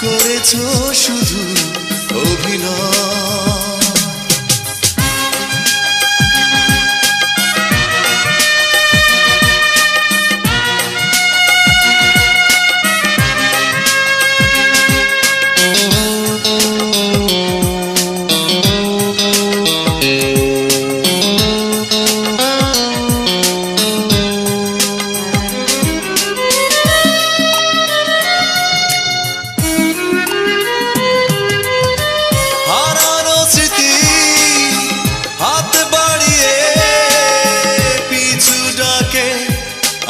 করেছ শুধু অভিনয়।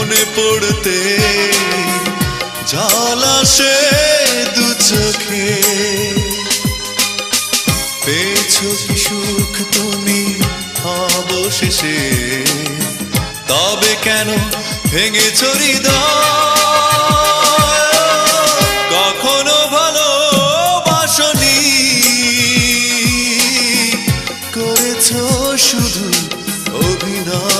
মনে পড়তে জল আসে দু চোখে। পেয়েছ কি সুখ তুমি অবশেষে? তবে কেন ভেঙে চুরি কখনো ভালো বাসনি করেছ শুধু অভিনয়।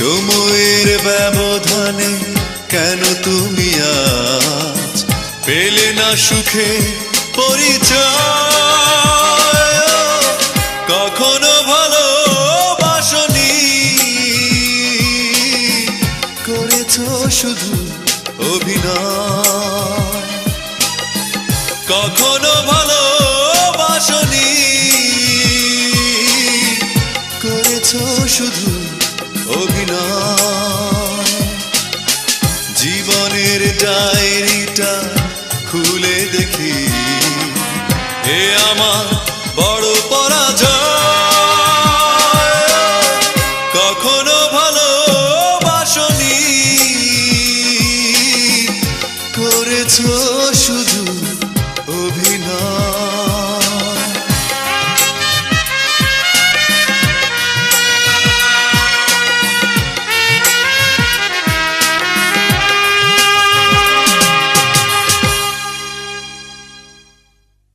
সময়ের ব্যবধানে কেন তুমি আজ পেলে না সুখে পরিচয়? কখনো ভালো বাসনি করেছ শুধু অভিনয়। কখনো ভালো বাসনি করেছ শুধু জীবনের ডায়েরিটা খুলে দেখি। এ আমার বড় পরাজয়। কখনো ভালো বাসনি। করেছ শুধু